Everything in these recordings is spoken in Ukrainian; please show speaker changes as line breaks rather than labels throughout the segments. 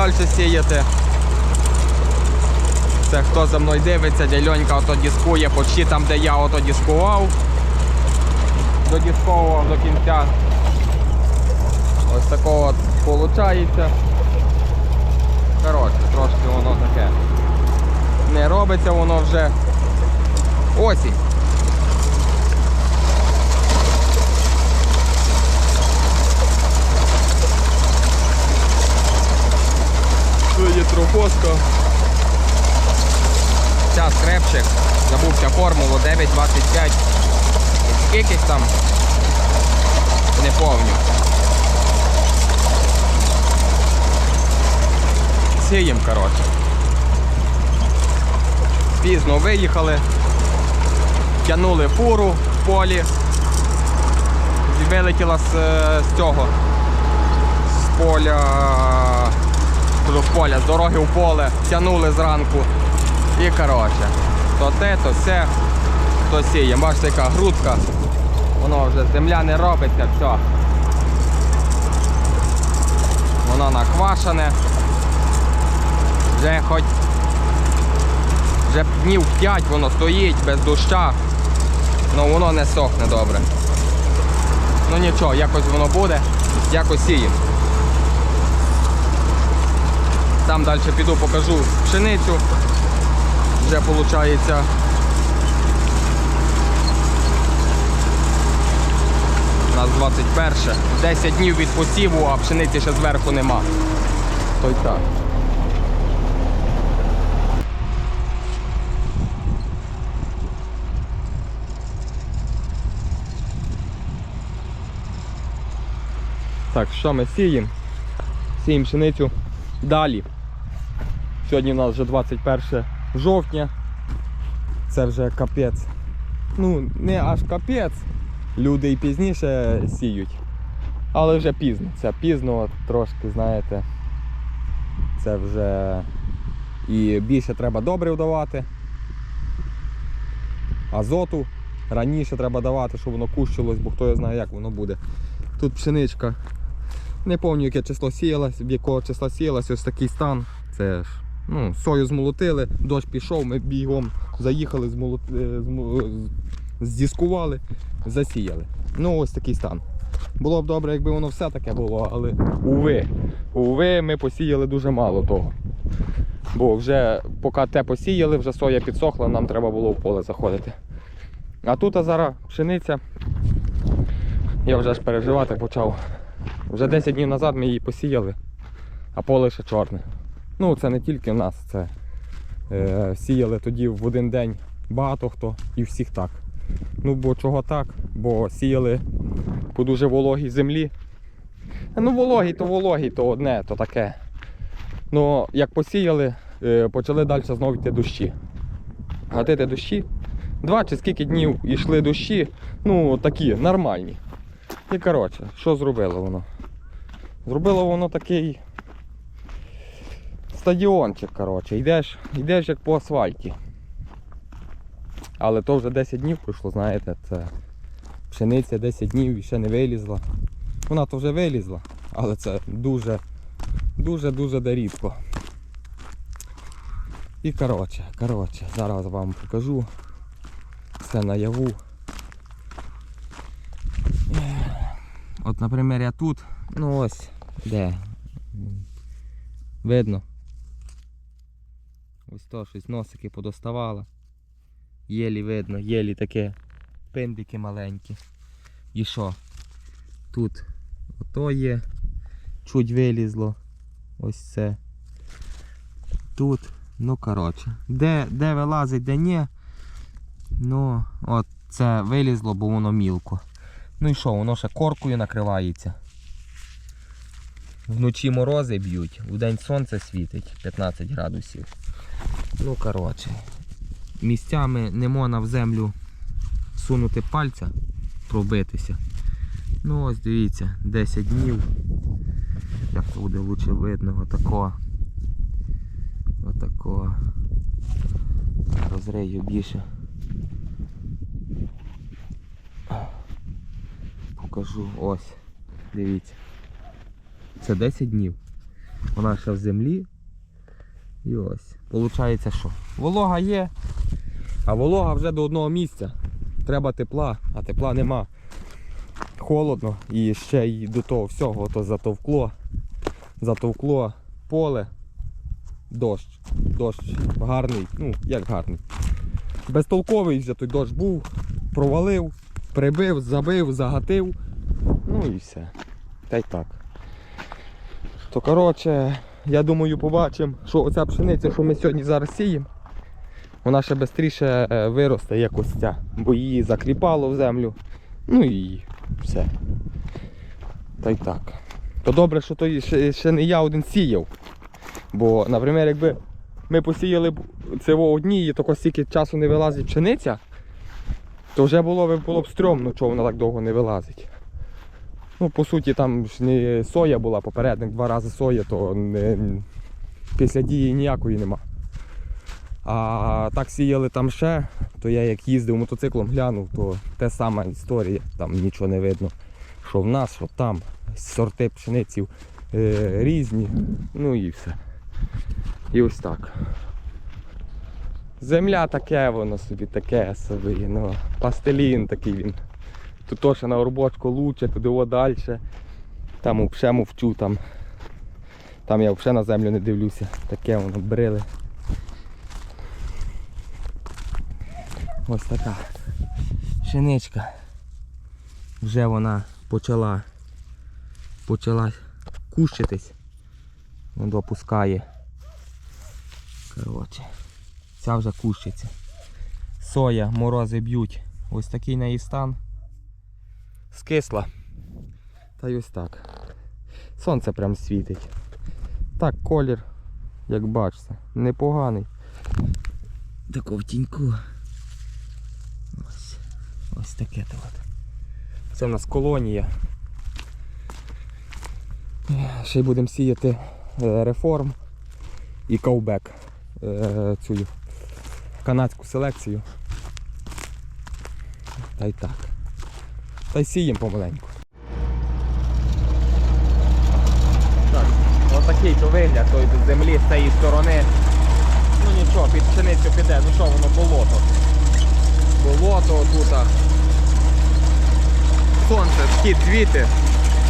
далі сіяти. Це хто за мною дивиться, дядьонька ото дискує почти там, де я ото дискував. Додісковував до кінця. Ось такого виходить. Коротше, трошки воно таке. Не робиться воно вже осінь. Трофоска. Ця скрепчик. Забувся формулу 9.25. Скількись там. Не помню. Сієм, коротше. Пізно виїхали. Тянули фуру в полі. Вилетіла з, е, з цього. З поля. Кажу, з поля, з дороги в поле, тянули зранку. І коротше, то те, то все, то сіє. Бачите, яка грудка. Воно вже земля не робиться, все. Воно наквашене. Вже хоч вже днів 5 воно стоїть без доща, але воно не сохне добре. Ну нічого, якось воно буде, якось сіємо. Там далі піду покажу пшеницю. Вже виходить. У нас 21. 10 днів від посіву, а пшениці ще зверху нема. То й так. Так, що ми сіємо? Сіємо пшеницю далі. Сьогодні у нас вже 21 жовтня. Це вже капець. Ну, не аж капець. Люди і пізніше сіють. Але вже пізно. Це пізно трошки, знаєте. Це вже і більше треба добрив давати. Азоту раніше треба давати, щоб воно кущилось, бо хто його знає, як воно буде. Тут пшеничка. Не пам'ятаю, яке число сіялось, в якого числа сіялось, ось такий стан. Це ж ну, сою змолотили, дощ пішов, ми бігом заїхали, змолот... е, здіскували, засіяли. Ну ось такий стан. Було б добре, якби воно все таке було, але уви. Уви, ми посіяли дуже мало того. Бо вже поки те посіяли, вже соя підсохла, нам треба було в поле заходити. А тут зараз пшениця. Я вже аж переживати почав. Вже 10 днів назад ми її посіяли, а поле ще чорне. Ну, це не тільки в нас, це е, сіяли тоді в один день багато хто і всіх так. Ну, бо чого так? Бо сіяли по дуже вологій землі. Ну, вологій, то вологій, то одне, то таке. Ну, як посіяли, е, почали далі знову йти дощі. Гатити дощі. Два чи скільки днів йшли дощі, ну такі, нормальні. І коротше, що зробило воно? Зробило воно такий стадіончик, коротше. Йдеш, йдеш як по асфальті. Але то вже 10 днів пройшло, знаєте, це пшениця 10 днів і ще не вилізла. Вона то вже вилізла, але це дуже, дуже-дуже де рідко. І коротше, коротше, зараз вам покажу все наяву. От, наприклад, я тут, ну ось, де. Видно. Ось то щось носики подоставало. Єлі видно, єлі таке пиндики маленькі. І що? Тут ото є, чуть вилізло. Ось це. Тут, ну коротше. Де, де вилазить, де ні. Ну, от це вилізло, бо воно мілко. Ну і що, воно ще коркою накривається. Вночі морози б'ють, вдень сонце світить 15 градусів. Ну, коротше, місцями не можна в землю сунути пальця, пробитися. Ну ось дивіться, 10 днів. Як це буде лучше видно, отако. Отако. Розрию більше. Покажу ось. Дивіться. Це 10 днів. Вона ще в землі. І ось. Получається що? Волога є, а волога вже до одного місця. Треба тепла, а тепла нема. Холодно і ще й до того всього то затовкло. Затовкло поле. Дощ. Дощ гарний, ну як гарний. Безтолковий вже той дощ був, провалив, прибив, забив, загатив. Ну і все. Та й так. То коротше, я думаю, побачимо, що оця пшениця, що ми сьогодні зараз сіємо, вона ще швидше виросте, як ось ця, бо її закріпало в землю. Ну і все. Та й так. То добре, що то ще, ще не я один сіяв. Бо, наприклад, якби ми посіяли це одні і тако стільки часу не вилазить пшениця, то вже було було б стрьомно, чого вона так довго не вилазить. Ну, по суті, там ж не соя була попередник, два рази соя, то не, після дії ніякої нема. А так сіяли там ще, то я як їздив мотоциклом глянув, то те сама історія, там нічого не видно. Що в нас, що там, сорти пшениці е, різні, ну і все. І ось так. Земля таке воно собі, таке собі, ну, пластилін такий він. Тут теж на горбочку лучше, туди о далі. Там взагалі мовчу, там. Там я взагалі на землю не дивлюся. Таке воно брили. Ось така пшеничка. Вже вона почала почала кущитись. Вон допускає. Коротше. Ця вже кущиться. Соя, морози б'ють. Ось такий неї стан. Скисла. Та й ось так. Сонце прям світить. Так, колір, як бачите, непоганий. Тако в тіньку. Ось, ось таке то от. Це в нас колонія. Ще й будемо сіяти е, реформ і каубек. Е, цю канадську селекцію. Та й так. Та й сіємо помаленьку. Так, отакий то вигляд той з землі з цієї сторони. Ну нічого, під пшеницю піде, ну що воно болото. Болото тут. Сонце, схід звідти,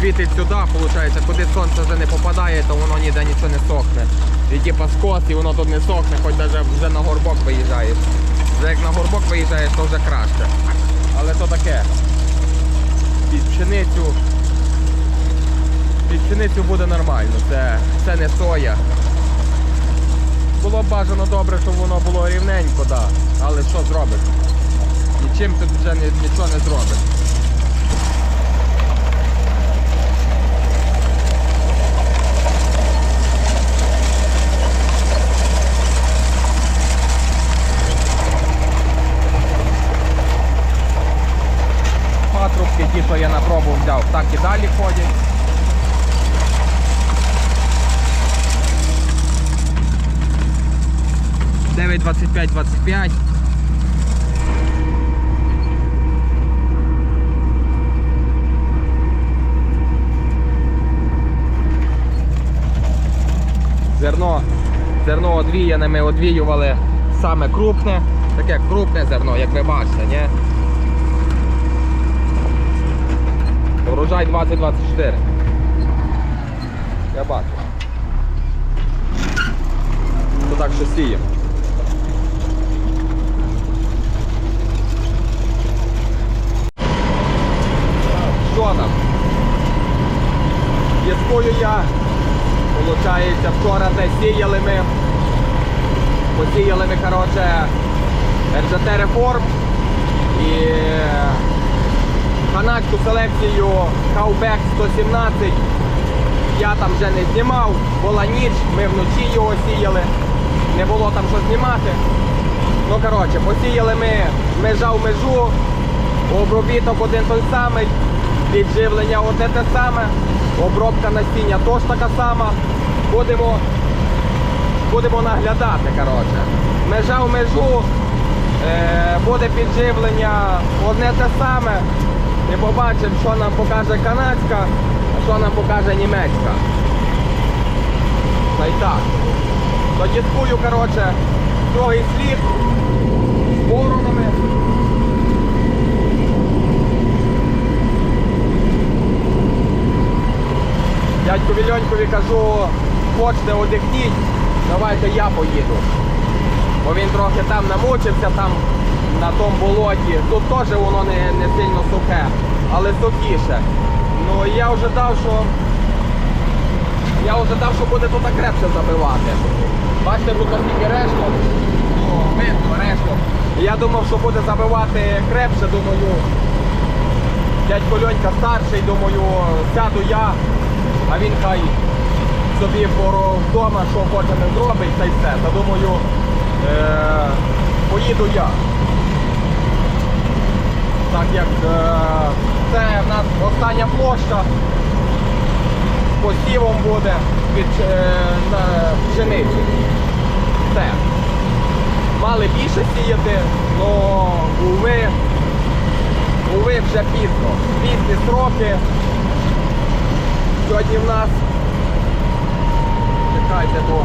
світить сюди, виходить, куди сонце вже не попадає, то воно ніде нічого не сохне. І типа скос, і воно тут не сохне, хоч навіть вже на горбок виїжджаєш. Вже як на горбок виїжджаєш, то вже краще. Але то таке. Під пшеницю. Під пшеницю буде нормально. Це, це не соя. Було б бажано добре, щоб воно було рівненько, да. але що зробиш? Нічим тут вже нічого не зробиш. Що я на пробу взяв, так і далі ходять. Дев'ять двадцять п'ять двадцять п'ять. Зерно, зерно одвіяне ми одвіювали саме крупне, таке крупне зерно, як ви бачите, ні? Урожай 2024. Я бачу. То так що сіємо. Що там? Піскою я. Получається, вчора те сіяли ми. Посіяли ми, коротше, РЖТ реформ і канадську селекцію Cowback 117 я там вже не знімав, була ніч, ми вночі його сіяли, не було там що знімати. Ну коротше, посіяли ми межа в межу, обробіток один той самий, підживлення одне те саме, обробка насіння теж така сама. Будемо, будемо наглядати. коротше. Межа в межу, е, буде підживлення одне те саме. І побачимо, що нам покаже канадська, а що нам покаже німецька. Та й так. Додіскую, коротше, другий слід з боронами. Дядькові Льонькові кажу, хочете одихніть, давайте я поїду. Бо він трохи там намучився, там на тому болоті. Тут теж воно не, не сильно сухе, але сухіше. Ну я вже дав, що я вже дав, що буде тут крепше забивати. Бачите, тут скільки решток. О, видно решток. Я думав, що буде забивати крепше, думаю. Дядько Льонька старший, думаю, сяду я, а він хай собі вдома, що хоче не зробить, та й все. Та думаю, е- поїду я. Так як е- це в нас остання площа з посівом буде під е- на пшеницю. Все. Мали більше сіяти, але уви, уви вже пізно. Пізні сроки. Сьогодні в нас чекайте до.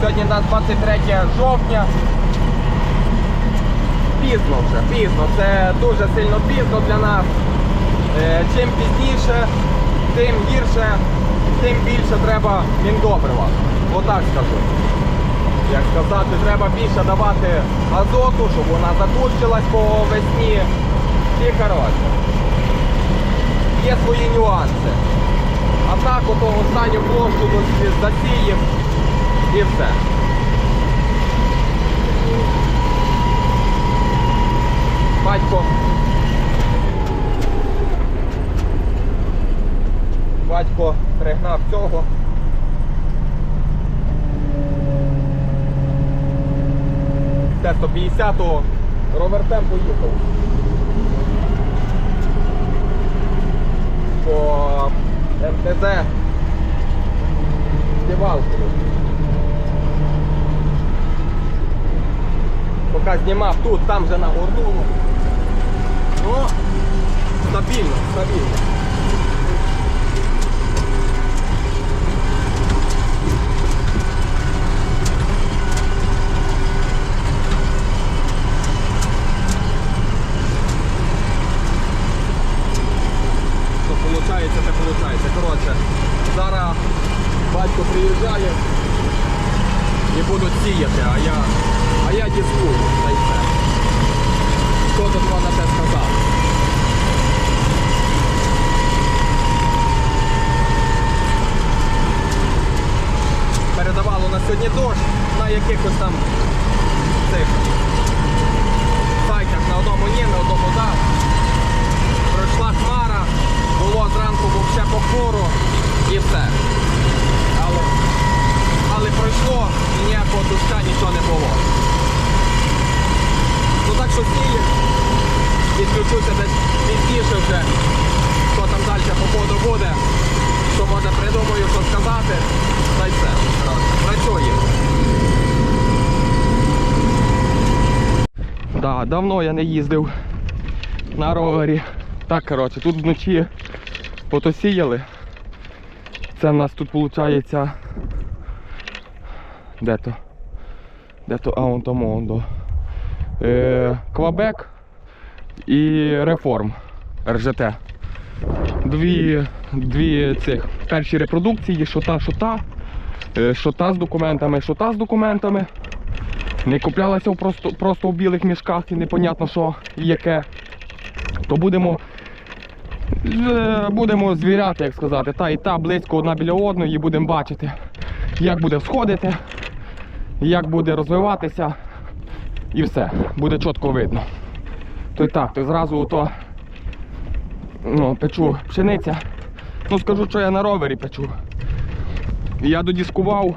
Сьогодні у нас 23 жовтня. Пізно вже, пізно. Це дуже сильно пізно для нас. Е, Чим пізніше, тим гірше, тим більше треба міндобрива. Отак скажу. Як сказати, треба більше давати азоту, щоб вона закущилась по весні. І коротше. Є свої нюанси. А так ото останню площу засіїв і все. Батько. Батько пригнав цього. Це 150 ровертем поїхав. По МТЗ Дівалкою. Поки знімав тут, там вже нагорнуло. Ну, стабільно, стабільно. Що виходить, це виходить. Коротше, зараз батько приїжджає і будуть сіяти, а я, а я дискую, та й все. Хто тут вона те сказав? Передавало на сьогодні дощ на якихось там цих сайтах на одному ні, на одному да. Пройшла хмара, було зранку був ще похмуро і все. Але, але пройшло і ніякого доща нічого не було. Ну так що сіє, відключуся десь пізніше вже, що там далі по ходу буде, що може придумаю, що сказати, та й все. Працює. Да, давно я не їздив на ровері. Так, коротше, тут вночі потосіяли. Це в нас тут виходить. Де то? Де то? А вон тому вон до. Е, Квабек і Реформ РЖТ. Дві, дві цих перші репродукції, що та, що та. Е, Що та з документами, що та з документами. Не куплялася просто, просто в білих мішках і непонятно що і яке. То будемо Будемо звіряти, як сказати, та і та близько одна біля одної і будемо бачити, як буде всходити, як буде розвиватися і все, буде чітко видно. То й так, то зразу ото Ну, печу пшениця. Ну скажу, що я на ровері печу. Я додіскував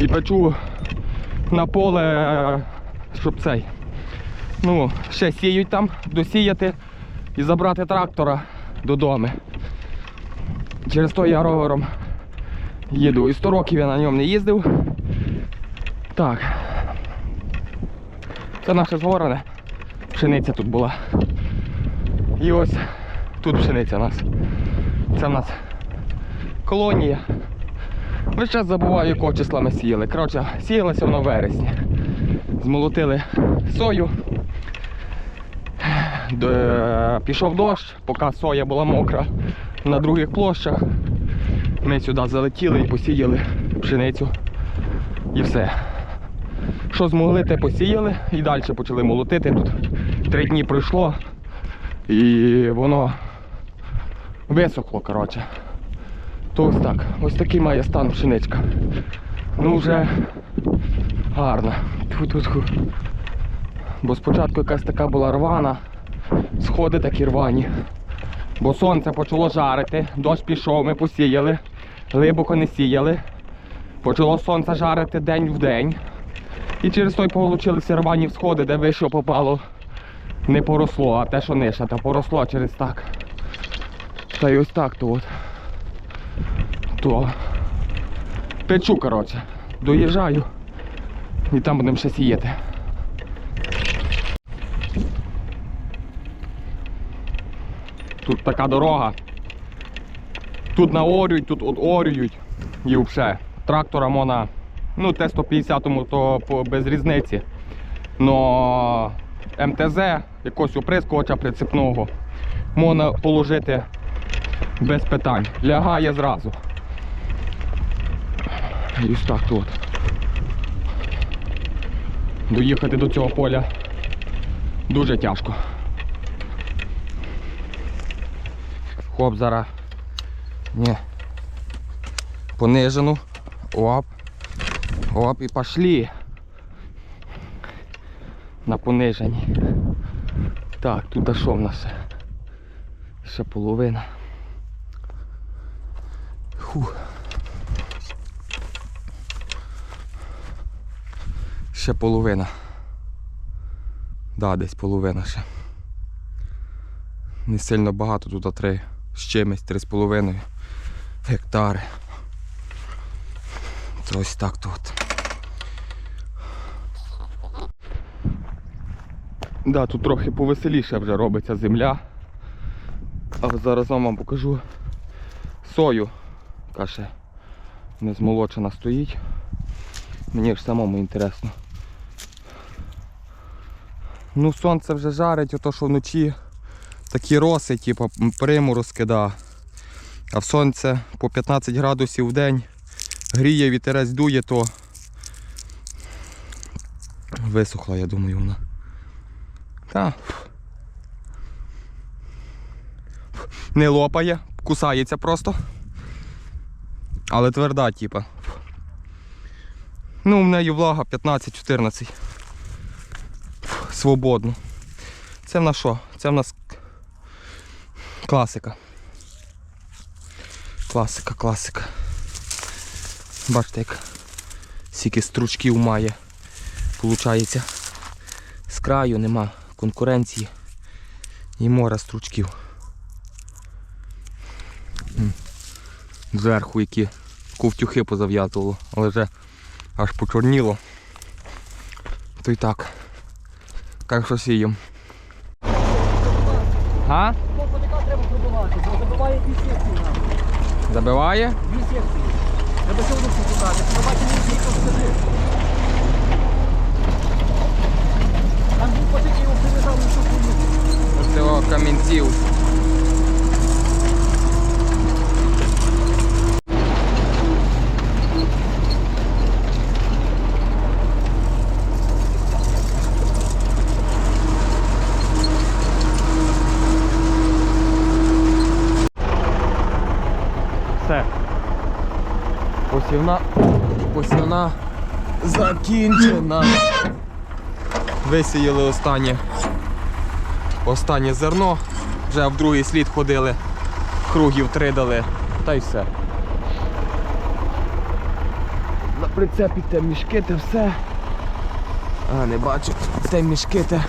і печу на поле, е, щоб цей. Ну, ще сіють там, досіяти і забрати трактора додому. Через то я ровером їду. І 100 років я на ньому не їздив. Так. Це наше згорене. Пшениця тут була. І ось тут пшениця у нас. Це в нас колонія. Весь час забуваю, якого числа ми сіяли. Коротше, сіялося воно в вересні. Змолотили сою. Д- Пішов дощ, поки соя була мокра на других площах. Ми сюди залетіли і посіяли пшеницю. І все. Що змогли, те посіяли і далі почали молотити. Тут три дні пройшло і воно висохло, коротше. То ось так. Ось такий має стан пшеничка. Ну вже гарно. Тьфу-тьфу-тьфу. Бо спочатку якась така була рвана, сходи такі рвані. Бо сонце почало жарити, дощ пішов, ми посіяли, глибоко не сіяли. Почало сонце жарити день в день. І через той получилися рвані всходи, де вище попало, не поросло, а те, що нижче, та поросло через так. Та й ось так то от. То печу, коротше. Доїжджаю. І там будемо ще сіяти. Така дорога. Тут наорюють, тут орюють. І все. Трактора можна, ну Т-150 то без різниці. Но МТЗ, якогось оприскувача прицепного, можна положити без питань. Лягає зразу. І ось так тут. Доїхати до цього поля дуже тяжко. Хоп, зараз. Ні. Понижену. Оп. Оп, і пошли. На пониженні. Так, тут що в нас? ще? Половина. Фух. Ще половина. Да, десь половина ще. Не сильно багато, тут три з чимось, три з половиною гектари. Це ось так тут. Да, тут трохи повеселіше вже робиться земля. А зараз вам покажу сою. Яка не змолочена стоїть. Мені ж самому інтересно. Ну сонце вже жарить, ото що вночі такі роси, типу приморозки, да. А в сонце по 15 градусів в день гріє, вітерець дує, то висохла, я думаю, вона. Та. Не лопає, кусається просто. Але тверда, типа. Ну, в неї влага 15-14. Свободно. Це в нас що? Це в нас класика. Класика, класика. Бачите, як скільки стручків має. Получається. З краю нема конкуренції. І море стручків. Зверху які ковтюхи позав'язувало, але вже аж почорніло. То й так. Так що сіємо. А?
Пробивати, бо забиває дві секції нам.
Забиває?
Дві секції. Треба сьогодні покупати. Пробати не всі скажи. Там був потік, його прив'язав на шоку.
Цього камінців. Посівна. Посівна закінчена. Висіяли останнє. Останнє зерно. Вже в другий слід ходили, кругів три дали, та й все. На прицепі те мішки, те все. А, не бачу, те мішки те.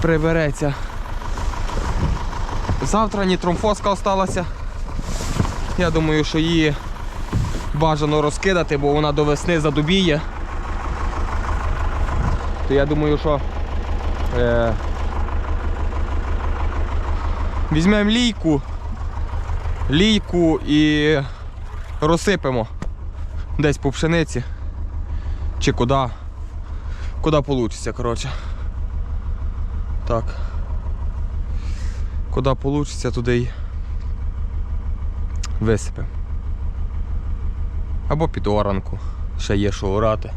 Прибереться. Завтра нітромфоска осталася. Я думаю, що її бажано розкидати, бо вона до весни задубіє. То я думаю, що е, візьмемо лійку, лійку і розсипемо десь по пшениці. Чи куди. Куди вийде, коротше. Так. Куди вийде, туди й висипемо. Або під оранку. Ще є що орати.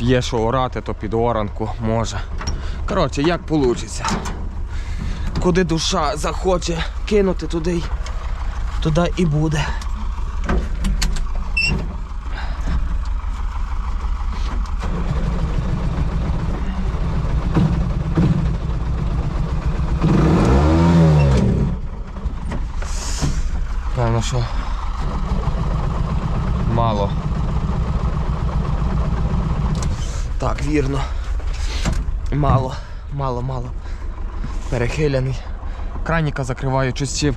Є що орати, то під оранку може. Коротше, як вийде. Куди душа захоче кинути туди, туди і буде. Що мало. Так, вірно. Мало, мало, мало. Перехиляний. Краніка закриваю чи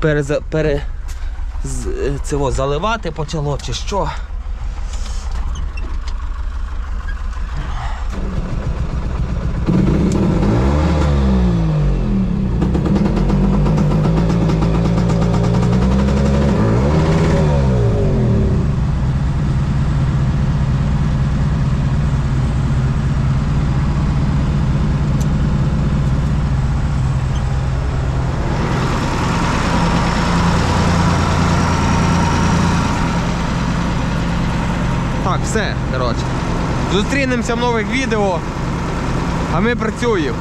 переза, пере, з, е, цього заливати почало, чи що. Так, все, коротше. Зустрінемося в нових відео, а ми працюємо.